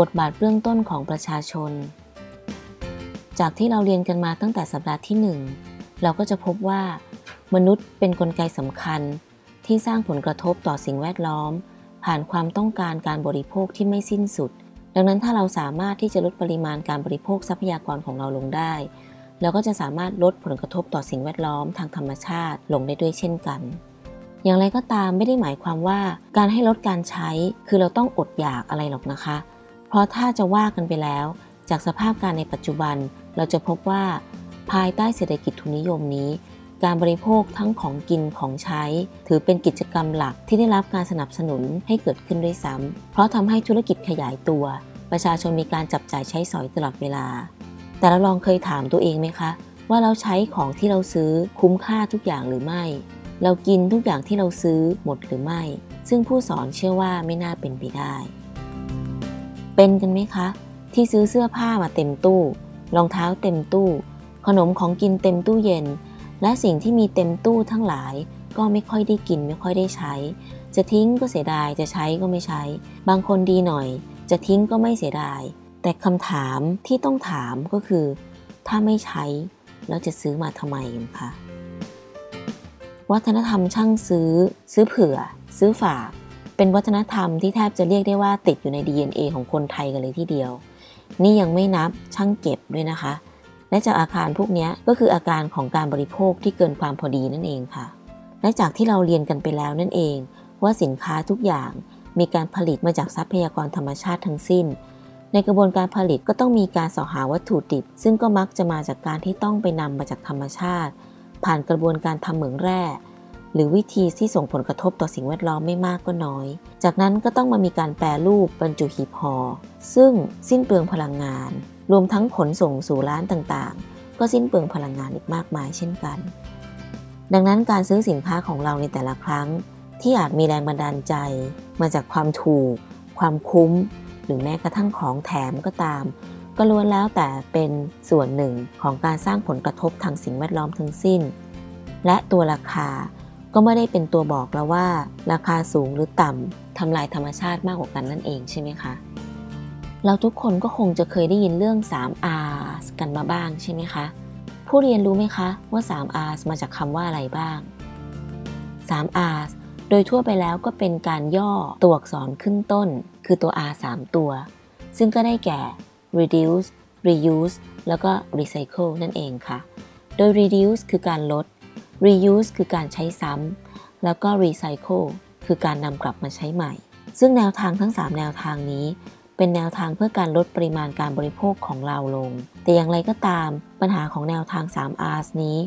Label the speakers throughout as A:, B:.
A: บทบาทเบื้องต้นของประชาชน จากที่เราเรียนกันมาตั้งแต่สัปดาห์ที่ 1 เราก็จะพบว่า มนุษย์เป็นนกลไกสำคัญที่สร้างผลกระทบต่อสิ่งแวดล้อม ผ่านความต้องการการบริโภคที่ไม่สิ้นสุด ดังนั้นถ้าเราสามารถที่จะลดปริมาณการบริโภคทรัพยากรของเราลงได้เราก็จะสามารถลดผลกระทบต่อสิ่งแวดล้อมทางธรรมชาติลงได้ด้วยเช่นกัน อย่างไรก็ตามไม่ได้หมายความว่าการให้ลดการใช้คือเราต้องอดอยากอะไรหรอกนะคะ เพราะถ้าจะว่ากันไปแล้ว จากสภาพการในปัจจุบัน เราจะพบว่า ภายใต้เศรษฐกิจทุนนิยมนี้ การบริโภคทั้งของกินของใช้ ถือเป็นกิจกรรมหลักที่ได้รับการสนับสนุนให้เกิดขึ้นด้วยซ้ำเพราะทำให้ธุรกิจขยายตัว ประชาชนมีการจับจ่ายใช้สอยตลอดเวลา แต่เราลองเคยถามตัวเองไหมคะ ว่าเราใช้ของที่เราซื้อคุ้มค่าทุกอย่างหรือไม่ เรากินทุกอย่างที่เราซื้อหมดหรือไม่ ซึ่งผู้สอนเชื่อว่าไม่น่าเป็นไปได้ เป็นกันไหมคะ ที่ซื้อเสื้อผ้ามาเต็มตู้ รองเท้าเต็มตู้ ขนมของกินเต็มตู้เย็น และสิ่งที่มีเต็มตู้ทั้งหลาย ก็ไม่ค่อยได้กินไม่ค่อยได้ใช้ จะทิ้งก็เสียดายจะใช้ก็ไม่ใช้ บางคนดีหน่อย จะทิ้งก็ไม่เสียดาย แต่คำถามที่ต้องถามก็คือ ถ้าไม่ใช้แล้วจะซื้อมาทำไมคะวัฒนธรรมช่างซื้อ ซื้อเผื่อ ซื้อฝาก เป็นวัฒนธรรมที่แทบจะเรียกได้ว่าติดอยู่ใน DNA ของคนไทยกันเลยทีเดียว นี่ยังไม่นับช่างเก็บด้วยนะคะ และจากอาการพวกนี้ก็คืออาการของการบริโภคที่เกินความพอดีนั่นเองค่ะ และจากที่เราเรียนกันไปแล้วนั่นเอง ว่าสินค้าทุกอย่างมีการผลิตมาจากทรัพยากรธรรมชาติทั้งสิ้น ในกระบวนการผลิตก็ต้องมีการสอหาวัตถุดิบ ซึ่งก็มักจะมาจากการที่ต้องไปนำมาจากธรรมชาติ ผ่านกระบวนการทำเหมืองแร่ หรือวิธีที่ส่งผลกระทบต่อสิ่งแวดล้อมไม่มากก็น้อย จากนั้นก็ต้องมามีการแปรรูปบรรจุหีบห่อซึ่งสิ้นเปลืองพลังงาน รวมทั้งขนส่งสู่ร้านต่างๆ ก็สิ้นเปลืองพลังงานอีกมากมายเช่นกัน ดังนั้นการซื้อสินค้าของเราในแต่ละครั้ง ที่อาจมีแรงบันดาลใจ มาจากความถูก ความคุ้ม หรือแม้กระทั่งของแถมก็ตาม ก็ล้วนแล้วแต่เป็นส่วนหนึ่งของการสร้างผลกระทบทางสิ่งแวดล้อมทั้งสิ้น และตัวราคา ก็ไม่ได้เป็นตัวบอกแล้วว่า ราคาสูงหรือต่ำทำลายธรรมชาติมากกว่ากันนั่นเองใช่ไหมคะ เราทุกคนก็คงจะเคยได้ยินเรื่อง 3R กันมาบ้างใช่ไหมคะ ผู้เรียนรู้ไหมคะว่า 3R มาจากคำว่าอะไรบ้าง 3R โดยทั่วไปแล้วก็เป็นการย่อตัวอักษรขึ้นต้น คือตัว R 3 ตัว ซึ่งก็ได้แก่ reduce reuse แล้วก็ recycle นั่นเองค่ะ โดย reduce คือการลด reuse คือการใช้ซ้ำ แล้วก็ recycle คือการนำกลับมาใช้ใหม่ ซึ่งแนวทางทั้ง 3 แนวทางนี้ เป็นแนวทางเพื่อการลดปริมาณการบริโภคของเราลง แต่อย่างไรก็ตาม ปัญหาของแนวทาง 3 Rs นี้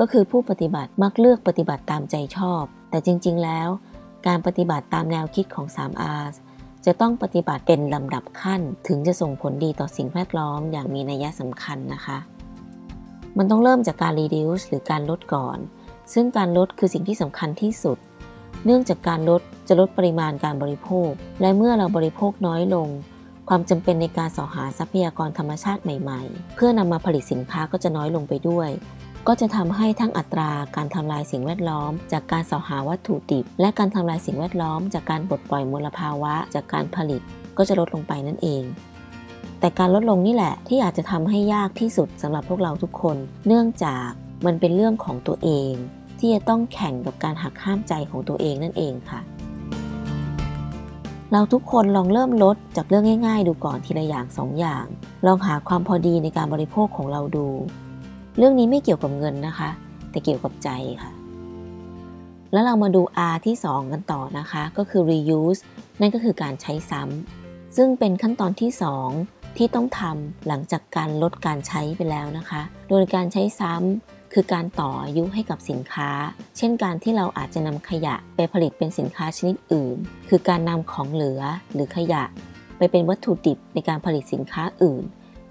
A: ก็คือผู้ปฏิบัติมักเลือกปฏิบัติตามใจชอบ แต่จริง ๆ แล้ว การปฏิบัติตามแนวคิดของ 3 Rs จะต้องปฏิบัติเป็นลำดับขั้น ถึงจะส่งผลดีต่อสิ่งแวดล้อมอย่างมีนัยสำคัญนะคะ มันต้องเริ่มจากการ reduce หรือการลดก่อน ซึ่งการลดคือสิ่งที่สำคัญที่สุด เนื่องจากการลดจะลดปริมาณการบริโภค และเมื่อเราบริโภคน้อยลง ความจำเป็นในการสอหาทรัพยากรธรรมชาติใหม่ๆ เพื่อนำมาผลิตสินค้าก็จะน้อยลงไปด้วย ก็จะทำให้ทั้งอัตราการทำลายสิ่งแวดล้อม จากการสอหาวัตถุดิบ และการทำลายสิ่งแวดล้อม จากการปลดปล่อยมลภาวะ จากการผลิตก็จะลดลงไปนั่นเอง แต่การลดลงนี่แหละที่อาจจะทำให้ยากที่สุดสำหรับพวกเราทุกคน เนื่องจาก มันเป็นเรื่องของตัวเอง ที่จะต้องแข่งกับการหักห้ามใจของตัวเองนั่นเองค่ะ เราทุกคนลองเริ่มลดจากเรื่องง่าย ๆ ดูก่อนทีละอย่างสองอย่าง ลองหาความพอดีในการบริโภคของเราดู เรื่องนี้ไม่เกี่ยวกับเงินนะคะ แต่เกี่ยวกับใจค่ะ แล้วเรามาดู R ที่ 2 กันต่อนะคะ ก็คือ reuse นั่นก็คือการใช้ซ้ำซึ่งเป็นขั้นตอนที่ 2ที่ต้องทำหลังจากการลดการใช้ไปแล้วนะคะ โดยการใช้ซ้ำ คือการต่ออายุให้กับสินค้า เช่นการที่เราอาจจะนำขยะไปผลิตเป็นสินค้าชนิดอื่น คือการนำของเหลือหรือขยะ ไปเป็นวัตถุดิบในการผลิตสินค้าอื่น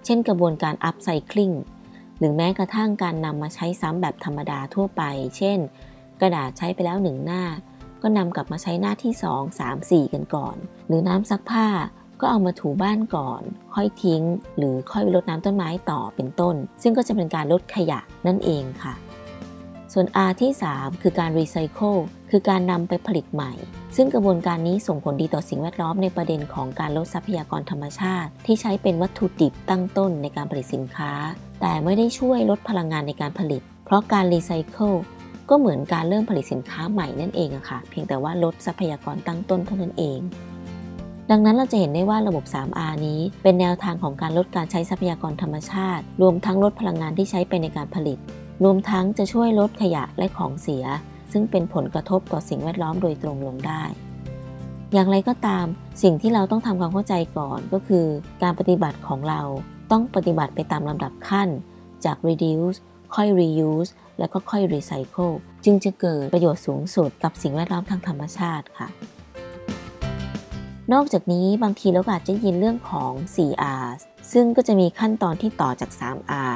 A: เช่นกระบวนการ upcycling หรือแม้กระทั่งการนำมาใช้ซ้ำแบบธรรมดาทั่วไป เช่น กระดาษใช้ไปแล้วหนึ่งหน้า ก็นำกลับมาใช้หน้าที่ 2 3 4 กันก่อน หรือน้ำซักผ้า ก็เอามาถูบ้านก่อน ค่อยทิ้ง หรือค่อยไปรดน้ำต้นไม้ต่อเป็นต้น ซึ่งก็จะเป็นการลดขยะนั่นเองค่ะ ส่วน R ที่ 3 คือการรีไซเคิลคือการนำไปผลิตใหม่ ซึ่งกระบวนการนี้ส่งผลดีต่อสิ่งแวดล้อมในประเด็นของการลดทรัพยากรธรรมชาติ ที่ใช้เป็นวัตถุดิบตั้งต้นในการผลิตสินค้า แต่ไม่ได้ช่วยลดพลังงานในการผลิต เพราะการรีไซเคิลก็เหมือนการเริ่มผลิตสินค้าใหม่นั่นเองอะค่ะ เพียงแต่ว่าลดทรัพยากรตั้งต้นเท่านั้นเอง ดังนั้นเราจะเห็นได้ว่าระบบ 3R นี้ เป็นแนวทางของการลดการใช้ทรัพยากรธรรมชาติ รวมทั้งลดพลังงานที่ใช้ไปในการผลิต รวมทั้งจะช่วยลดขยะและของเสีย ซึ่งเป็นผลกระทบต่อสิ่งแวดล้อมโดยตรงลงได้ อย่างไรก็ตาม สิ่งที่เราต้องทำความเข้าใจก่อนก็คือ การปฏิบัติของเราต้องปฏิบัติไปตามลำดับขั้น จาก reduce ค่อย reuse แล้วก็ค่อย recycle จึงจะเกิดประโยชน์สูงสุดกับสิ่งแวดล้อมทางธรรมชาติค่ะ นอกจากนี้บางทีเราอาจจะยินเรื่องของ 4R ซึ่งก็จะมีขั้นตอนที่ต่อจาก 3R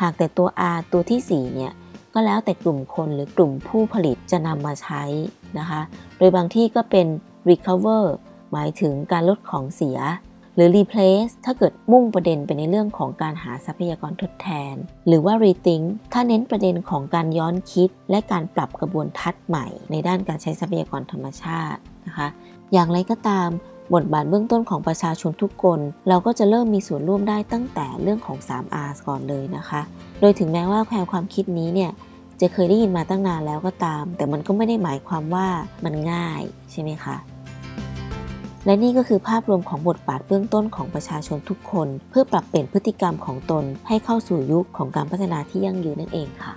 A: หากแต่ตัว R ตัวที่ 4 เนี่ยก็แล้วแต่กลุ่มคนหรือกลุ่มผู้ผลิตจะนำมาใช้นะคะ โดยบางที่ก็เป็น recover หมายถึงการลดของเสีย หรือ replace ถ้าเกิดมุ่งประเด็นไปในเรื่องของการหาทรัพยากรทดแทน หรือว่า rethink ถ้าเน้นประเด็นของการย้อนคิด และการปรับกระบวนทัศน์ใหม่ ในด้านการใช้ทรัพยากรธรรมชาติ นะคะอย่างไรก็ตามบทบาทเบื้องต้นของประชาชนทุกคน เราก็จะเริ่มมีส่วนร่วมได้ตั้งแต่เรื่องของ 3R ก่อนเลยนะคะ โดยถึงแม้ว่าแนวความคิดนี้เนี่ยจะเคยได้ยินมาตั้งนานแล้วก็ตาม แต่มันก็ไม่ได้หมายความว่ามันง่ายใช่ไหมคะและนี่ก็คือภาพรวมของบทบาทเบื้องต้นของประชาชนทุกคน เพื่อปรับเปลี่ยนพฤติกรรมของตนให้เข้าสู่ยุคของการพัฒนาที่ยั่งยืนนั่นเองค่ะ